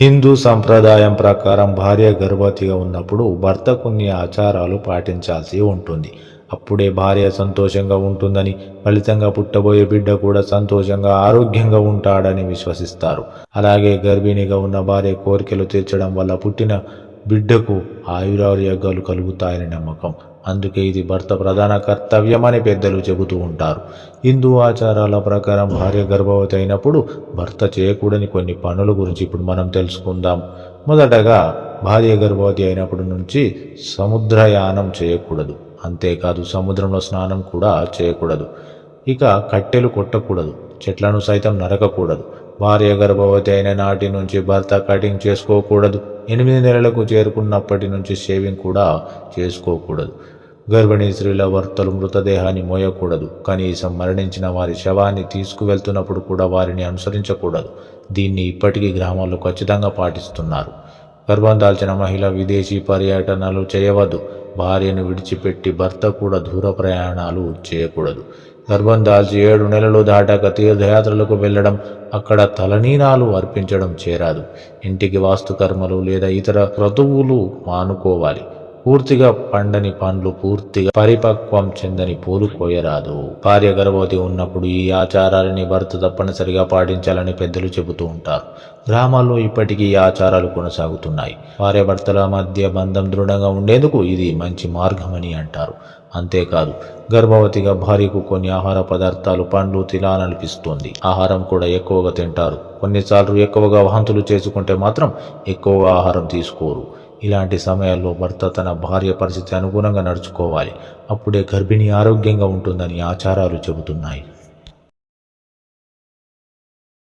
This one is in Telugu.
హిందూ సంప్రదాయం ప్రకారం భార్య గర్భవతిగా ఉన్నప్పుడు భర్త కొన్ని ఆచారాలు పాటించాల్సి ఉంటుంది. అప్పుడే భార్య సంతోషంగా ఉంటుందని ఫలితంగా పుట్టబోయే బిడ్డ కూడా సంతోషంగా ఆరోగ్యంగా ఉంటాడని విశ్వసిస్తారు. అలాగే గర్భిణిగా ఉన్న భార్య కోరికలు తీర్చడం వల్ల పుట్టిన బిడ్డకు ఆయురారోగ్యాలు కలుగుతాయని నమ్మకం. అందుకే ఇది భర్త ప్రధాన కర్తవ్యమని పెద్దలు చెబుతూ ఉంటారు. హిందూ ఆచారాల ప్రకారం భార్య గర్భవతి అయినప్పుడు భర్త చేయకూడని కొన్ని పనుల గురించి ఇప్పుడు మనం తెలుసుకుందాం. మొదటగా భార్య గర్భవతి అయినప్పటి నుంచి సముద్రయానం చేయకూడదు. అంతేకాదు సముద్రంలో స్నానం కూడా చేయకూడదు. ఇక కట్టెలు కొట్టకూడదు. చెట్లను సైతం నరకకూడదు. భార్య గర్భవతి అయిన నాటి నుంచి భర్త కటింగ్ చేసుకోకూడదు. ఎనిమిది నెలలకు చేరుకున్నప్పటి నుంచి షేవింగ్ కూడా చేసుకోకూడదు. గర్భిణీ స్త్రీల భర్తలు మృతదేహాన్ని మోయకూడదు. కనీసం మరణించిన వారి శవాన్ని తీసుకువెళ్తున్నప్పుడు కూడా వారిని అనుసరించకూడదు. దీన్ని ఇప్పటికీ గ్రామాల్లో ఖచ్చితంగా పాటిస్తున్నారు. గర్భం దాల్చిన మహిళ విదేశీ పర్యటనలు చేయవద్దు. భార్యను విడిచిపెట్టి భర్త కూడా దూర ప్రయాణాలు చేయకూడదు. గర్భం దాల్చి ఏడు నెలలు దాటాక తీర్థయాత్రలకు వెళ్ళడం అక్కడ తలనీనాలు అర్పించడం చేరాదు. ఇంటికి వాస్తుకర్మలు లేదా ఇతర క్రతువులు మానుకోవాలి. పూర్తిగా పండని పండ్లు పూర్తిగా పరిపక్వం చెందని పూలు కోయరాదు. భార్య గర్భవతి ఉన్నప్పుడు ఈ ఆచారాలని భర్త తప్పనిసరిగా పాటించాలని పెద్దలు చెబుతూ ఉంటారు. గ్రామాల్లో ఇప్పటికీ ఈ ఆచారాలు కొనసాగుతున్నాయి. భార్య భర్తల మధ్య బంధం దృఢంగా ఉండేందుకు ఇది మంచి మార్గమని అంటారు. అంతేకాదు గర్భవతిగా భార్యకు కొన్ని ఆహార పదార్థాలు పండ్లు తినాలనిపిస్తుంది. ఆహారం కూడా ఎక్కువగా తింటారు. కొన్నిసార్లు ఎక్కువగా వాంతులు చేసుకుంటే మాత్రం ఎక్కువగా ఆహారం తీసుకోరు. ఇలాంటి సమయాల్లో భర్త తన భార్య పరిస్థితి అనుగుణంగా నడుచుకోవాలి. అప్పుడే గర్భిణి ఆరోగ్యంగా ఉంటుందని ఆచారాలు చెబుతున్నాయి.